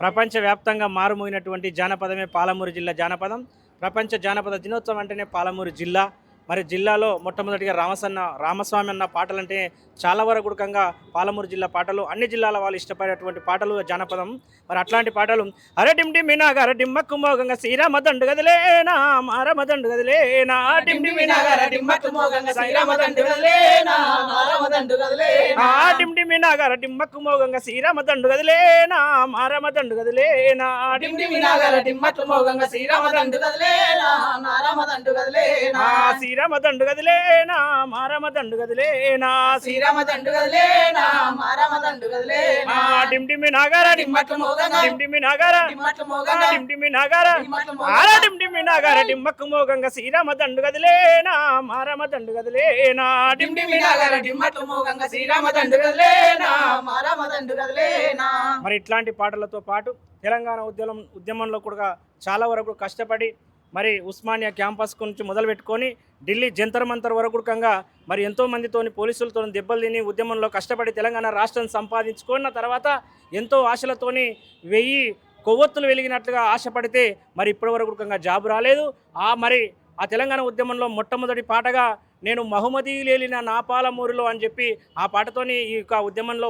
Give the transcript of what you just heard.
ప్రపంచవ్యాప్తంగా మారుమోగినటువంటి జానపదమే పాలమూరు జిల్లా జానపదం. ప్రపంచ జానపద దినోత్సవం అంటేనే పాలమూరు జిల్లా. మరి జిల్లాలో మొట్టమొదటిగా రామసన్న రామస్వామి అన్న పాటలు అంటే చాలా వరకు పాలమూరు జిల్లా పాటలు అన్ని జిల్లాల వాళ్ళు ఇష్టపడేటువంటి పాటలు జానపదం. మరి అట్లాంటి పాటలు అరే డిమ్ డిమ్ మినాగ మోగంగా శ్రీరామ దండు గదిలేనా మారమ దండు గదిలేనా డిమ్ మోగంగా శ్రీరామ దండు గదిలేనా దండు గదిలేనా ఆ డిమ్ డిమ్ మినాగ అరే డిమ్మక్కు మోగంగా శ్రీరామ దండు గదిలేనా మారమ దండు గదిలేనా డిమ్ డిమ్ డిమ్ నాగర డిమ్మట్టు మోగంగా శ్రీరామ దండు నారమ దండు గదిలేనా ఆ శ్రీరామ దండు గదిలేనా మారమ దండు గదిలేనా శ్రీరామ దండు గదిలేనా మారమ దండు గదిలేనా ఆ డిమ్ డిమ్ నాగర డిమ్మట్టు మోగంగా డిమ్ డిమ్ నాగర డిమ్మట్టు మోగంగా డిమ్ డిమ్ నాగర డిమ్మట్టు ఆర మోగంగా డిమ్ డిమ్ నాగర డిమ్మక్కు మోగంగా శ్రీరామ దండు గదిలేనా మారమ దండు గదిలేనా డిమ్ డిమ్ నాగర డిమ్మట్టు మోగంగా శ్రీరామ దండు దండు మరి ఇట్లాంటి పాటలతో పాటు తెలంగాణ ఉద్యమం ఉద్యమంలో కూడా చాలా వరకు కష్టపడి మరి ఉస్మానియా క్యాంపస్ నుంచి మొదలు పెట్టుకొని ఢిల్లీ జంతర్ మంతర్ వరకు మరి ఎంతో మందితోని పోలీసులతో దెబ్బలు తిని ఉద్యమంలో కష్టపడి తెలంగాణ రాష్ట్రం సంపాదించుకున్న తర్వాత ఎంతో ఆశలతోని వెయ్యి కొవ్వొత్తులు వెలిగినట్లుగా ఆశపడితే మరి ఇప్పటి వరకు రాలేదు. ఆ మరి ఆ తెలంగాణ ఉద్యమంలో మొట్టమొదటి పాటగా నేను మహమ్మదీ లేలిన నాపాలమూరులో అని చెప్పి ఆ పాటతోని ఈ యొక్క ఉద్యమంలో